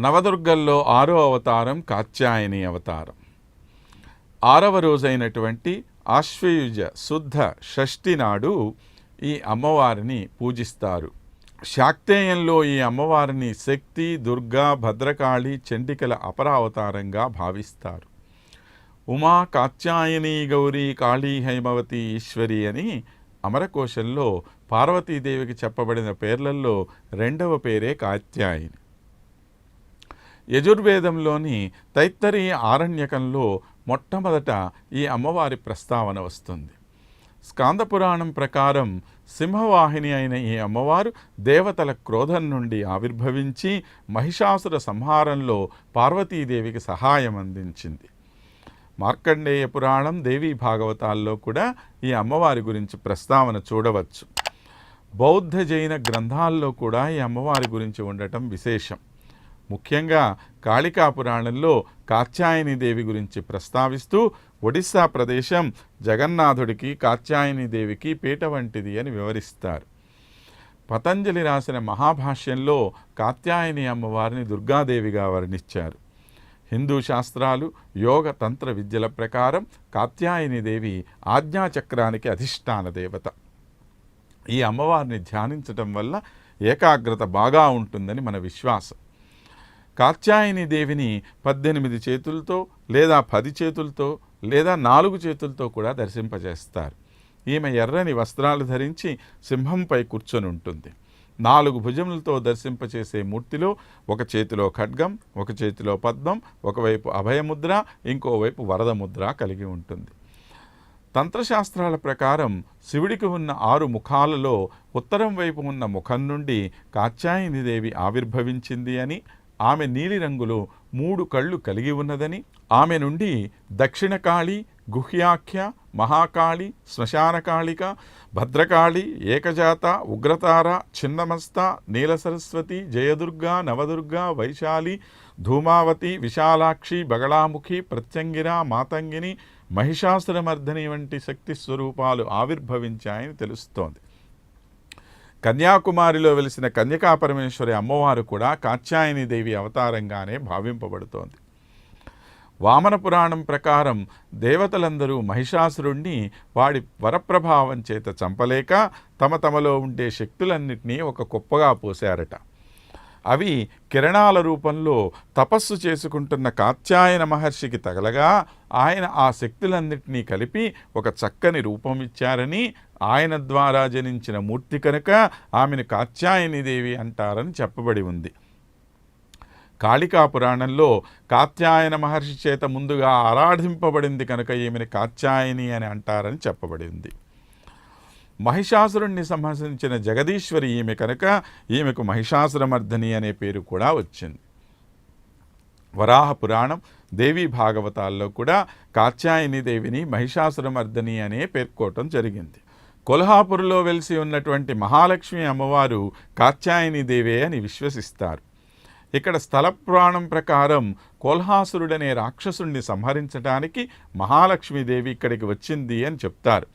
నవదుర్గల్లో ఆరో అవతారం కాత్యాయని అవతారం. ఆరవ రోజైనటువంటి ఆశ్వయుజ శుద్ధ షష్ఠి నాడు ఈ అమ్మవారిని పూజిస్తారు. శాక్తేయంలో ఈ అమ్మవారిని శక్తి దుర్గా భద్రకాళి చండికల అపరావతారంగా భావిస్తారు. ఉమా కాత్యాయని గౌరీ కాళీ హైమవతి ఈశ్వరి అని అమరకోశంలో పార్వతీదేవికి చెప్పబడిన పేర్లలో రెండవ పేరే కాత్యాయని. యజుర్వేదంలోని తైత్తరీ ఆరణ్యకంలో మొట్టమొదట ఈ అమ్మవారి ప్రస్తావన వస్తుంది. స్కాంద పురాణం ప్రకారం సింహవాహిని అయిన ఈ అమ్మవారు దేవతల క్రోధం నుండి ఆవిర్భవించి మహిషాసుర సంహారంలో పార్వతీదేవికి సహాయం అందించింది. మార్కండేయ పురాణం దేవీ భాగవతాల్లో కూడా ఈ అమ్మవారి గురించి ప్రస్తావన చూడవచ్చు. బౌద్ధ జైన గ్రంథాల్లో కూడా ఈ అమ్మవారి గురించి ఉండటం విశేషం. ముఖ్యంగా కాళికా పురాణంలో కాత్యాయని దేవి గురించి ప్రస్తావిస్తూ ఒడిస్సా ప్రదేశం జగన్నాథుడికి కాత్యాయని దేవికి పీట వంటిది అని వివరిస్తారు. పతంజలి రాసిన మహాభాష్యంలో కాత్యాయని అమ్మవారిని దుర్గాదేవిగా వర్ణించారు. హిందూ శాస్త్రాలు యోగ తంత్ర విద్యల ప్రకారం కాత్యాయని దేవి ఆజ్ఞాచక్రానికి అధిష్టాన దేవత. ఈ అమ్మవారిని ధ్యానించటం వల్ల ఏకాగ్రత బాగా ఉంటుందని మన విశ్వాసం. కాత్యాయని దేవిని పద్దెనిమిది చేతులతో లేదా పది చేతులతో లేదా నాలుగు చేతులతో కూడా దర్శింపజేస్తారు. ఈమె ఎర్రని వస్త్రాలు ధరించి సింహంపై కూర్చొని ఉంటుంది. నాలుగు భుజములతో దర్శింపచేసే మూర్తిలో ఒక చేతిలో ఖడ్గం ఒక చేతిలో పద్మం ఒకవైపు అభయముద్ర ఇంకోవైపు వరద ముద్ర కలిగి ఉంటుంది. తంత్రశాస్త్రాల ప్రకారం శివుడికి ఉన్న ఆరు ముఖాలలో ఉత్తరం వైపు ఉన్న ముఖం నుండి కాత్యాయని దేవి ఆవిర్భవించింది అని ఆమె నీలిరంగులో మూడు కళ్ళు కలిగి ఉన్నదని ఆమె నుండి దక్షిణకాళి గుహ్యాఖ్య మహాకాళి శ్మశానకాళిక భద్రకాళి ఏకజాత ఉగ్రతార చిన్నమస్త నీలసరస్వతి జయదుర్గా నవదుర్గ వైశాలి ధూమావతి విశాలాక్షి బగళాముఖి ప్రత్యంగిర మాతంగిని మహిషాసురమర్ధని వంటి శక్తి స్వరూపాలు ఆవిర్భవించాయని తెలుస్తోంది. కన్యాకుమారిలో వెలిసిన కన్యకాపరమేశ్వరి అమ్మవారు కూడా కాత్యాయని దేవి అవతారంగానే భావింపబడుతోంది. వామన పురాణం ప్రకారం దేవతలందరూ మహిషాసురుణ్ణి వాడి వరప్రభావం చేత చంపలేక తమ తమలో ఉండే శక్తులన్నింటినీ ఒక కుప్పగా పోశారట. అవి కిరణాల రూపంలో తపస్సు చేసుకుంటున్న కాత్యాయన మహర్షికి తగలగా ఆయన ఆ శక్తులన్నింటినీ కలిపి ఒక చక్కని రూపం ఇచ్చారని ఆయన ద్వారా జనించిన మూర్తి కనుక ఆమెను కాత్యాయని దేవి అంటారని చెప్పబడి ఉంది. కాళికా పురాణంలో కాత్యాయన మహర్షి చేత ముందుగా ఆరాధింపబడింది కనుక ఈమెను కాత్యాయని అని అంటారని చెప్పబడి ఉంది. మహిషాసురుణ్ణి సంహరించిన జగదీశ్వరి ఈమె కనుక ఈమెకు మహిషాసురమర్ధని అనే పేరు కూడా వచ్చింది. వరాహ పురాణం దేవీ భాగవతాల్లో కూడా కాత్యాయని దేవిని మహిషాసురమర్ధని అనే పేర్కోవటం జరిగింది. కొల్హాపూర్లో వెలిసి ఉన్నటువంటి మహాలక్ష్మి అమ్మవారు కాత్యాయని దేవే అని విశ్వసిస్తారు. ఇక్కడ స్థల పురాణం ప్రకారం కోల్హాసురుడనే రాక్షసుణ్ణి సంహరించడానికి మహాలక్ష్మీదేవి ఇక్కడికి వచ్చింది అని చెప్తారు.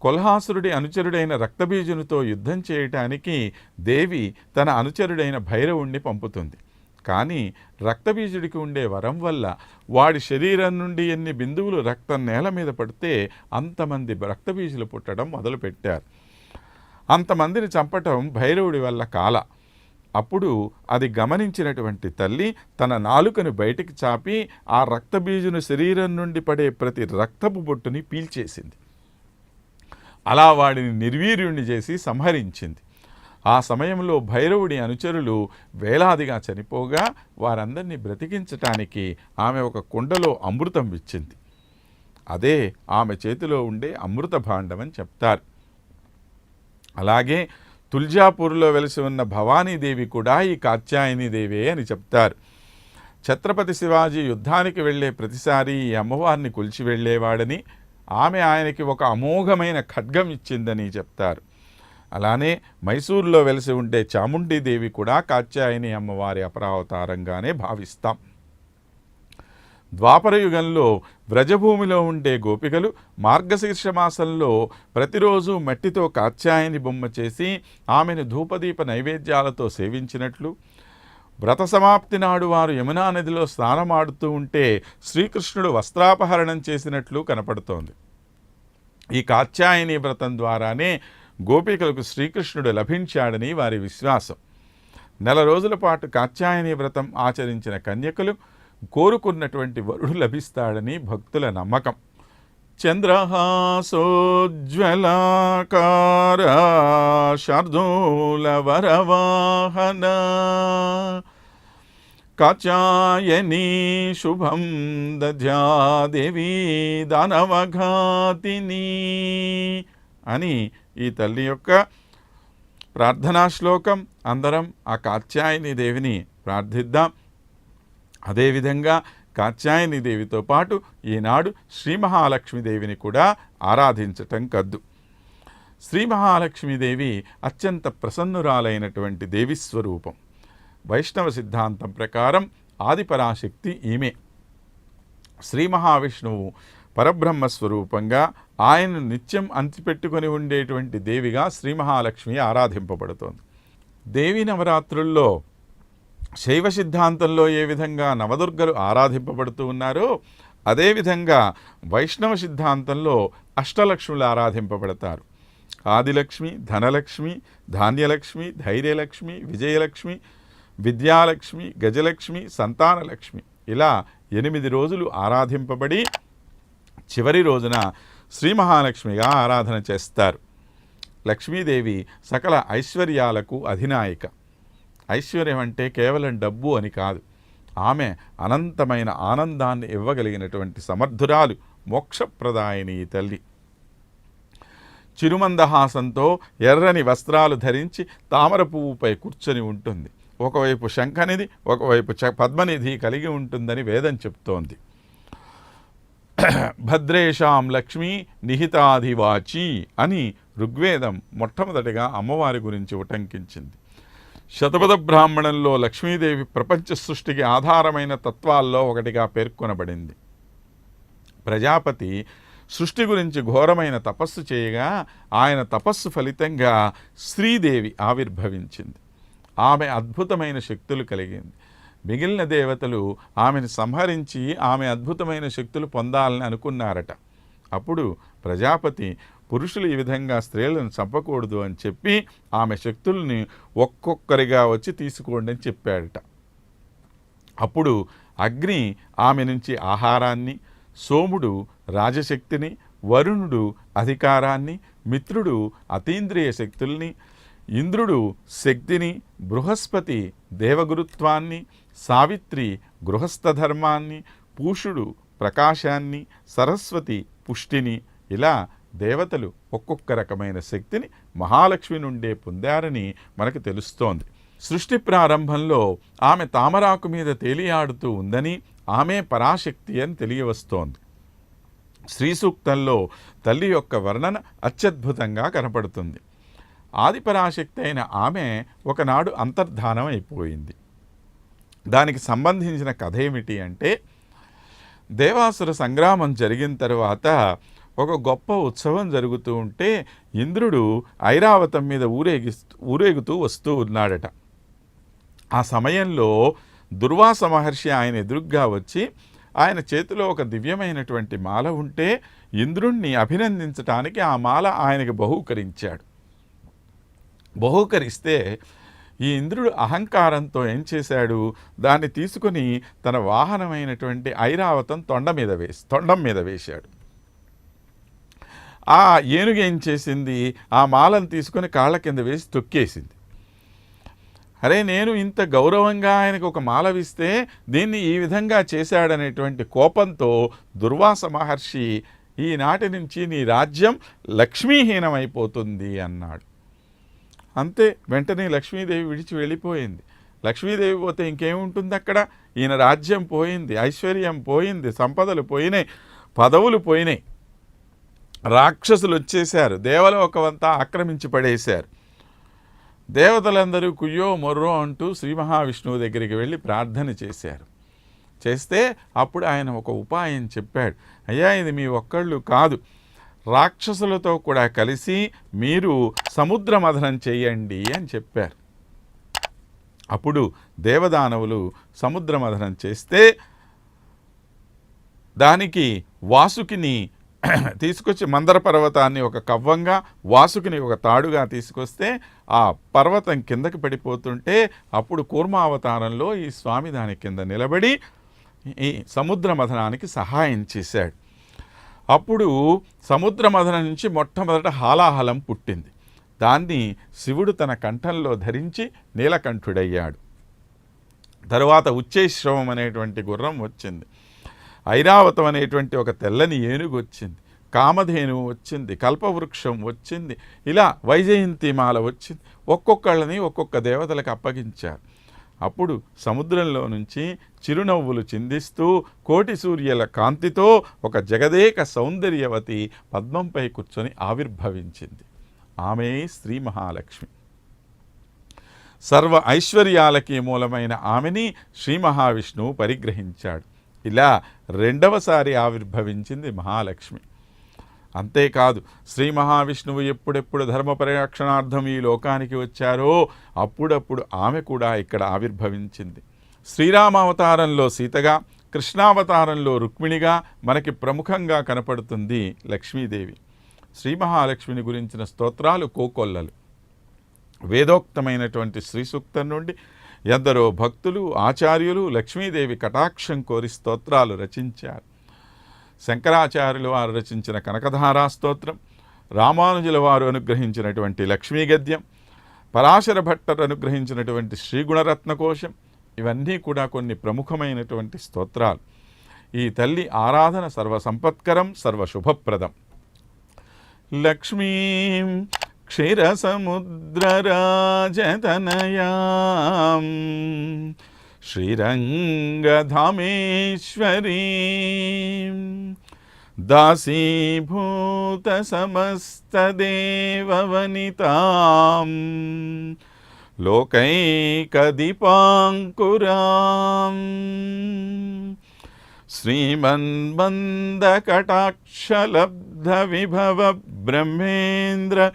కొల్హాసురుడి అనుచరుడైన రక్తబీజునితో యుద్ధం చేయటానికి దేవి తన అనుచరుడైన భైరవుణ్ణి పంపుతుంది. కానీ రక్తబీజుడికి ఉండే వరం వల్ల వాడి శరీరం నుండి ఎన్ని బిందువులు రక్తం నేల మీద పడితే అంతమంది రక్తబీజులు పుట్టడం మొదలుపెట్టారు. అంతమందిని చంపటం భైరవుడి వల్ల కాల. అప్పుడు అది గమనించినటువంటి తల్లి తన నాలుకను బయటికి చాపి ఆ రక్తబీజును శరీరం నుండి పడే ప్రతి రక్తపు బొట్టుని పీల్చేసింది. అలా వాడిని నిర్వీర్యుణ్ణి చేసి సంహరించింది. ఆ సమయంలో భైరవుడి అనుచరులు వేలాదిగా చనిపోగా వారందరినీ బ్రతికించటానికి ఆమె ఒక కుండలో అమృతం ఇచ్చింది అదే ఆమె చేతిలో ఉండే అమృత భాండం అని చెప్తారు. అలాగే తుల్జాపూర్లో వెలిసి ఉన్న భవానీదేవి కూడా ఈ కాత్యాయని దేవే అని చెప్తారు. ఛత్రపతి శివాజీ యుద్ధానికి వెళ్ళే ప్రతిసారి ఈ అమ్మవారిని కొలిచి వెళ్ళేవాడని ఆమె ఆయనకి ఒక అమోఘమైన ఖడ్గం ఇచ్చిందని చెప్తారు. అలానే మైసూరులో వెలిసి ఉండే చాముండీదేవి కూడా కాత్యాయని అమ్మవారి అపరావతారంగానే భావిస్తాం. ద్వాపర యుగంలో వ్రజభూమిలో ఉండే గోపికలు మార్గశీర్ష మాసంలో ప్రతిరోజు మట్టితో కాత్యాయని బొమ్మ చేసి ఆమెను ధూపదీప నైవేద్యాలతో సేవించినట్లు వ్రత సమాప్తి నాడు వారు యమునా నదిలో స్నానమాడుతూ ఉంటే శ్రీకృష్ణుడు వస్త్రాపహరణం చేసినట్లు కనపడుతోంది. ఈ కాత్యాయని వ్రతం ద్వారానే గోపికలకు శ్రీకృష్ణుడు లభించాడని వారి విశ్వాసం. నెల రోజుల పాటు కాత్యాయని వ్రతం ఆచరించిన కన్యకలు కోరుకున్నటువంటి వరుడు లభిస్తాడని భక్తుల నమ్మకం. చంద్రహాసోజ్వలాకార శార్దూల వరవాహన కాచాయనీ శుభం దధ్యా దేవీ దానవఘాతిని అని ఈ తల్లి యొక్క ప్రార్థనా శ్లోకం. అందరం ఆ కాత్యాయని దేవిని ప్రార్థిద్దాం. అదేవిధంగా కాత్యాయని దేవితో పాటు ఈనాడు శ్రీ మహాలక్ష్మీదేవిని కూడా ఆరాధించటం కద్దు. శ్రీ మహాలక్ష్మీదేవి అత్యంత ప్రసన్నురాలైనటువంటి దేవి స్వరూపం. వైష్ణవ సిద్ధాంతం ప్రకారం ఆదిపరాశక్తి ఈమె. శ్రీ మహావిష్ణువు పరబ్రహ్మ స్వరూపంగా ఆయనను నిత్యం అంతిపెట్టుకొని ఉండేటువంటి దేవిగా శ్రీ మహాలక్ష్మి ఆరాధింపబడుతోంది. దేవి నవరాత్రుల్లో శైవ సిద్ధాంతంలో ఏ విధంగా నవదుర్గలు ఆరాధింపబడుతూ ఉన్నారో అదేవిధంగా వైష్ణవ సిద్ధాంతంలో అష్టలక్ష్ములు ఆరాధింపబడతారు. ఆదిలక్ష్మి ధనలక్ష్మి ధాన్యలక్ష్మి ధైర్యలక్ష్మి విజయలక్ష్మి విద్యాలక్ష్మి గజలక్ష్మి సంతానలక్ష్మి. ఇలా ఎనిమిది రోజులు ఆరాధింపబడి చివరి రోజున శ్రీ మహాలక్ష్మిగా ఆరాధన చేస్తారు. లక్ష్మీదేవి సకల ఐశ్వర్యాలకు అధినాయిక. ఐశ్వర్యం అంటే కేవలం డబ్బు అని కాదు. ఆమె అనంతమైన ఆనందాన్ని ఇవ్వగలిగినటువంటి సమర్థురాలు మోక్షప్రదాయిని ఈ తల్లి. చిరుమందహాసంతో ఎర్రని వస్త్రాలు ధరించి తామర పువ్వుపై కూర్చొని ఉంటుంది. ఒకవైపు శంఖనిధి ఒకవైపు చ పద్మనిధి కలిగి ఉంటుందని వేదం చెప్తోంది. భద్రేషాం లక్ష్మి నిహితాధివాచి అని ఋగ్వేదం మొట్టమొదటిగా అమ్మవారి గురించి ఉటంకించింది. శతపథ బ్రాహ్మణంలో లక్ష్మీదేవి ప్రపంచ సృష్టికి ఆధారమైన తత్వాల్లో ఒకటిగా పేర్కొనబడింది. ప్రజాపతి సృష్టి గురించి ఘోరమైన తపస్సు చేయగా ఆయన తపస్సు ఫలితంగా శ్రీదేవి ఆవిర్భవించింది. ఆమె అద్భుతమైన శక్తులు కలిగింది. మిగిలిన దేవతలు ఆమెను సంహరించి ఆమె అద్భుతమైన శక్తులు పొందాలని అనుకున్నారట. అప్పుడు ప్రజాపతి పురుషులు ఈ విధంగా స్త్రీలను చంపకూడదు అని చెప్పి ఆమె శక్తుల్ని ఒక్కొక్కరిగా వచ్చి తీసుకోండి అని చెప్పాడట. అప్పుడు అగ్ని ఆమె నుంచి ఆహారాన్ని సోముడు రాజశక్తిని వరుణుడు అధికారాన్ని మిత్రుడు అతీంద్రియ శక్తుల్ని ఇంద్రుడు శక్తిని బృహస్పతి దేవగురుత్వాన్ని సావిత్రి గృహస్థ ధర్మాన్ని పూషుడు ప్రకాశాన్ని సరస్వతి పుష్టిని ఇలా దేవతలు ఒక్కొక్క రకమైన శక్తిని మహాలక్ష్మి నుండే పొందారని మనకు తెలుస్తోంది. సృష్టి ప్రారంభంలో ఆమె తామరాకు మీద తేలియాడుతూ ఉందని ఆమె పరాశక్తి అని తెలియవస్తోంది. శ్రీ సూక్తంలో తల్లి యొక్క వర్ణన అత్యద్భుతంగా కనపడుతుంది. ఆదిపరాశక్తి అయిన ఆమె ఒకనాడు అంతర్ధానం అయిపోయింది. దానికి సంబంధించిన కథ ఏమిటి అంటే దేవాసుర సంగ్రామం జరిగిన తర్వాత ఒక గొప్ప ఉత్సవం జరుగుతూ ఉంటే ఇంద్రుడు ఐరావతం మీద ఊరేగిస్తూ ఊరేగుతూ వస్తూ ఉన్నాడట. ఆ సమయంలో దుర్వాస మహర్షి ఆయన ఎదురుగ్గా వచ్చి ఆయన చేతిలో ఒక దివ్యమైనటువంటి మాల ఉంటే ఇంద్రుణ్ణి అభినందించటానికి ఆ మాల ఆయనకి బహూకరించాడు. బహూకరిస్తే ఈ ఇంద్రుడు అహంకారంతో ఏం చేశాడు? దాన్ని తీసుకుని తన వాహనమైనటువంటి ఐరావతం తొండ మీద వేసి తొండం మీద వేశాడు. ఆ ఏనుగు ఏం చేసింది? ఆ మాలను తీసుకొని కాళ్ళ కింద వేసి తొక్కేసింది. అరే నేను ఇంత గౌరవంగా ఆయనకు ఒక మాల విస్తే దీన్ని ఈ విధంగా చేశాడనేటువంటి కోపంతో దుర్వాస మహర్షి ఈనాటి నుంచి నీ రాజ్యం లక్ష్మీహీనమైపోతుంది అన్నాడు. అంతే వెంటనే లక్ష్మీదేవి విడిచి వెళ్ళిపోయింది. లక్ష్మీదేవి పోతే ఇంకేముంటుంది అక్కడ? ఈయన రాజ్యం పోయింది ఐశ్వర్యం పోయింది సంపదలు పోయినాయి పదవులు పోయినాయి. రాక్షసులు వచ్చేశారు దేవలోకమంతా ఆక్రమించి పడేశారు. దేవతలందరూ కుయ్యో మొర్రో అంటూ శ్రీ మహావిష్ణువు దగ్గరికి వెళ్ళి ప్రార్థన చేశారు. చేస్తే అప్పుడు ఆయన ఒక ఉపాయం చెప్పాడు. అయ్యా ఇది మీ ఒక్కళ్ళు కాదు. రాక్షసులతో కూడా కలిసి మీరు సముద్ర మథనం చేయండి అని చెప్పారు. అప్పుడు దేవదానవులు సముద్రమథనం చేస్తే దానికి వాసుకిని తీసుకొచ్చి మందర పర్వతాన్ని ఒక కవ్వంగా వాసుకిని ఒక తాడుగా తీసుకొస్తే ఆ పర్వతం కిందకి పడిపోతుంటే అప్పుడు కూర్మావతారంలో ఈ స్వామి దాని కింద నిలబడి ఈ సముద్ర మథనానికి సహాయం చేశాడు. అప్పుడు సముద్ర మథనం నుంచి మొట్టమొదట హాలాహలం పుట్టింది. దాన్ని శివుడు తన కంఠంలో ధరించి నీలకంఠుడయ్యాడు. తరువాత ఉచ్చేశ్రవం అనేటువంటి గుర్రం వచ్చింది. ఐరావతం అనేటువంటి ఒక తెల్లని ఏనుగు వచ్చింది. కామధేనువు వచ్చింది. కల్పవృక్షం వచ్చింది. ఇలా వైజయంతిమాల వచ్చింది. ఒక్కొక్కళ్ళని ఒక్కొక్క దేవతలకు అప్పగించారు. అప్పుడు సముద్రంలో నుంచి చిరునవ్వులు చిందిస్తూ కోటి సూర్యుల కాంతితో ఒక జగదేక సౌందర్యవతి పద్మంపై కూర్చొని ఆవిర్భవించింది. ఆమె శ్రీ మహాలక్ష్మి. సర్వ ఐశ్వర్యాలకి మూలమైన ఆమెని శ్రీ మహావిష్ణువు పరిగ్రహించాడు. ఇలా రెండవసారి ఆవిర్భవించింది మహాలక్ష్మి. అంతేకాదు శ్రీ మహావిష్ణువు ఎప్పుడెప్పుడు ధర్మ పరిరక్షణార్థం ఈ లోకానికి వచ్చారో అప్పుడప్పుడు ఆమె కూడా ఇక్కడ ఆవిర్భవించింది. శ్రీరామావతారంలో సీతగా కృష్ణావతారంలో రుక్మిణిగా మనకి ప్రముఖంగా కనపడుతుంది లక్ష్మీదేవి. శ్రీ మహాలక్ష్మిని గురించిన స్తోత్రాలు కోకొల్లలు. వేదోక్తమైనటువంటి శ్రీ సూక్తం నుండి ఎందరో భక్తులు ఆచార్యులు లక్ష్మీదేవి కటాక్షం కోరి స్తోత్రాలు రచించారు. శంకరాచార్యులు వారు రచించిన కనకధారా స్తోత్రం రామానుజుల వారు అనుగ్రహించినటువంటి లక్ష్మీ గద్యం పరాశర భట్టరు అనుగ్రహించినటువంటి శ్రీగుణరత్నకోశం ఇవన్నీ కూడా కొన్ని ప్రముఖమైనటువంటి స్తోత్రాలు. ఈ తల్లి ఆరాధన సర్వసంపత్కరం సర్వశుభప్రదం. లక్ష్మీం క్షీరసముద్రరాజతనయాం श्रीरङ्गधामेश्वरी। दासीभूतसमस्तदेववनिताम्। लोकैकदीपाङ्कुराम्। विभव ब्रह्मेन्द्र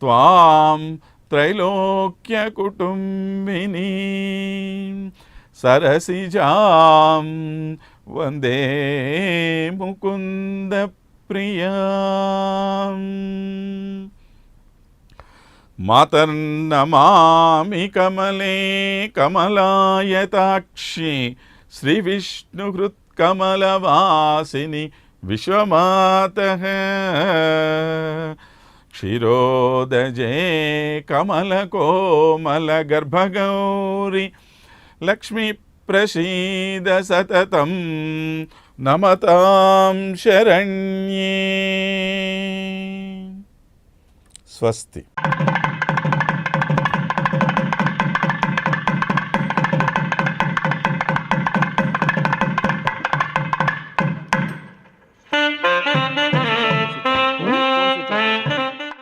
त्वाम् త్రైలోక్య కుటుంబిని సరసిజాం. వందే ముకుంద ప్రియా మాతర్నమామి కమలే కమలాయతాక్షి శ్రీ విష్ణుహృత్కమలవాసిని విశ్వమాత. క్షీరోదజే గర్భగౌరి లక్ష్మీ ప్రసీద సతతం నమతాం శరణ్యే. స్వస్తి.